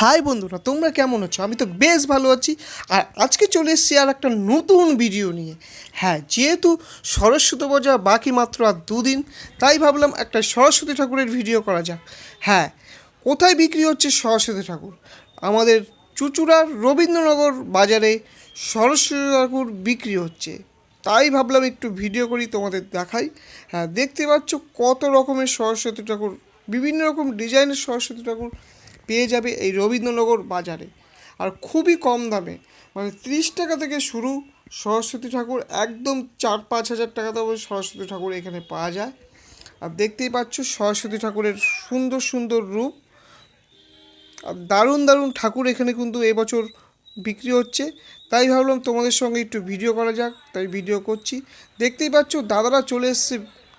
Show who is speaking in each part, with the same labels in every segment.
Speaker 1: High বন্ধুরা, তোমরা কেমন আছো? আমি তো বেশ ভালো আছি। আর আজকে চলে এসেছি আর একটা নতুন ভিডিও নিয়ে। হ্যাঁ যেহেতু সরস্বতী পূজা বাকি মাত্র আর দুদিন, তাই ভাবলাম একটা সরস্বতী ঠাকুরের ভিডিও করা যাক। হ্যাঁ কোথায় বিক্রি হচ্ছে সরস্বতী ঠাকুর? আমাদের চুচুড়ার রবীন্দ্রনগর বাজারে সরস্বতী ঠাকুর বিক্রি হচ্ছে। তাই ভাবলাম একটু ভিডিও করি, তোমাদের দেখাই। হ্যাঁ দেখতে পাচ্ছ কত রকমের সরস্বতী ঠাকুর, বিভিন্ন রকম ডিজাইনের সরস্বতী ঠাকুর পেয়ে যাবে এই রবীন্দ্রনগর বাজারে। আর খুবই কম দামে মানে ত্রিশ টাকা থেকে শুরু সরস্বতী ঠাকুর, একদম চার পাঁচ হাজার টাকা দামে সরস্বতী ঠাকুর এখানে পাওয়া যায়। আর দেখতেই পাচ্ছ সরস্বতী ঠাকুরের সুন্দর সুন্দর রূপ। আর দারুণ দারুণ ঠাকুর এখানে কিন্তু এবছর বিক্রি হচ্ছে। তাই ভাবলাম তোমাদের সঙ্গে একটু ভিডিও করা যাক, তাই ভিডিও করছি। দেখতেই পাচ্ছ দাদারা চলে এসছে,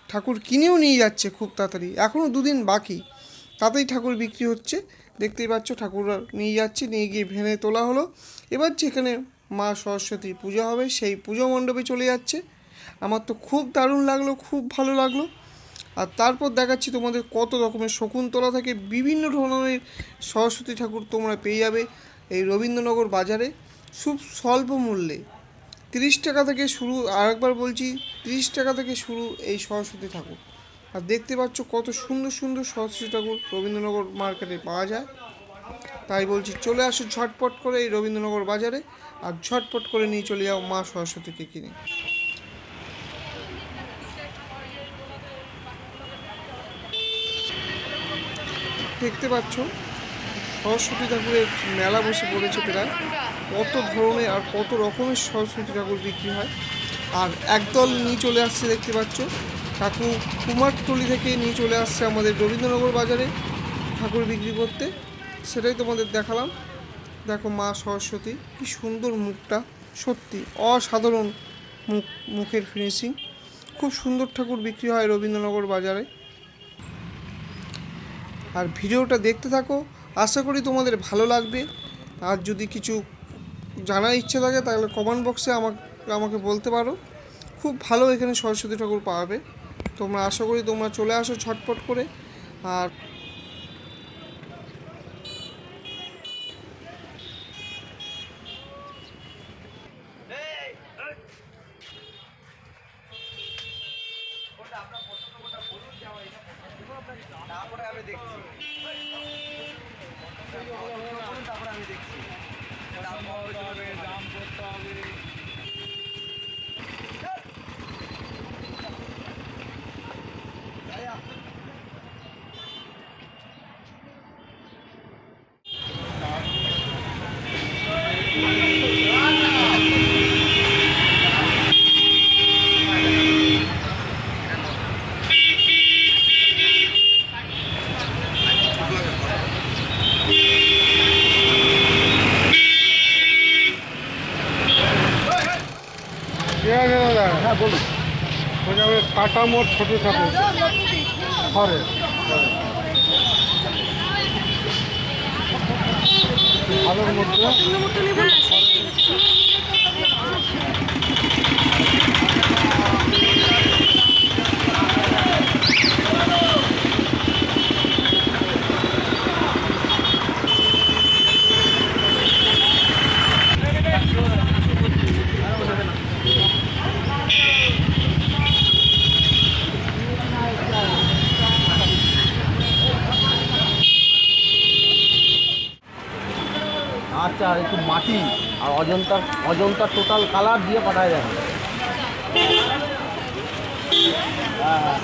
Speaker 1: ঠাকুর কিনেও নিয়ে যাচ্ছে খুব তাড়াতাড়ি। এখনও দুদিন বাকি, তাতেই ঠাকুর বিক্রি হচ্ছে। দেখতেই পাচ্ছ ঠাকুর নিয়ে যাচ্ছে, নিয়ে গিয়ে ভেনে তোলা হলো। এবার যেখানে মা সরস্বতী পুজো হবে, সেই পুজো মণ্ডপে চলে যাচ্ছে। আমার তো খুব দারুণ লাগল, খুব ভালো লাগল। আর তারপর দেখাচ্ছি তোমাদের কত রকমের শকুন্তলা থেকে। বিভিন্ন ধরনের সরস্বতী ঠাকুর তোমরা পেয়ে যাবে এই রবীন্দ্রনগর বাজারে। খুব স্বল্প মূল্যে। তিরিশ টাকা থেকে শুরু, আরেকবার বলছি, তিরিশ টাকা থেকে শুরু এই সরস্বতী ঠাকুর। আর দেখতে পাচ্ছ কত সুন্দর সুন্দর সরস্বতী ঠাকুর রবীন্দ্রনগর মার্কেটে পাওয়া যায়। তাই বলছি চলে আসো ঝটপট করে এই রবীন্দ্রনগর বাজারে আর ঝটপট করে নিয়ে চলে যাও মা সরস্বতীকে কিনে। দেখতে পাচ্ছ সরস্বতী ঠাকুরের মেলা বসে পড়েছে প্রায়। কত ধরনের আর কত রকমের সরস্বতী ঠাকুর বিক্রি হয়। আর একদল নিয়ে চলে আসছে দেখতে পাচ্ছ। কাকু কুমারটলি থেকে নিয়ে চলে আসছে আমাদের রবীন্দ্রনগর বাজারে ঠাকুর বিক্রি করতে। সেটাই তোমাদের দেখালাম। দেখো মা সরস্বতী, কি সুন্দর মুখটা, সত্যি অসাধারণ মুখ, মুখের ফিনিশিং খুব সুন্দর ঠাকুর বিক্রি হয় রবীন্দ্রনগর বাজারে। আর ভিডিওটা দেখতে থাকো, আশা করি তোমাদের ভালো লাগবে। আর যদি কিছু জানার ইচ্ছে থাকে, তাহলে কমেন্ট বক্সে আমাকে আমাকে বলতে পারো। খুব ভালো এখানে সরস্বতী ঠাকুর পাবে তোমরা আশা করি তোমরা চলে আসো ছটপট করে। আর
Speaker 2: তারপরে আমি দেখছি তারপরে আমি দেখছি দাম করতে হবে দাম করতে হবে
Speaker 3: ঠিক আছে দাদা
Speaker 2: হ্যাঁ বলুন।
Speaker 3: কাটা মোট ছোটো ঠাকুর ঘরে। আলোর মধ্যে।
Speaker 2: আচ্ছা একটু মাটি আর অজন্তা অজন্তা টোটাল কালার দিয়ে পাঠায় যাবে হ্যাঁ হ্যাঁ।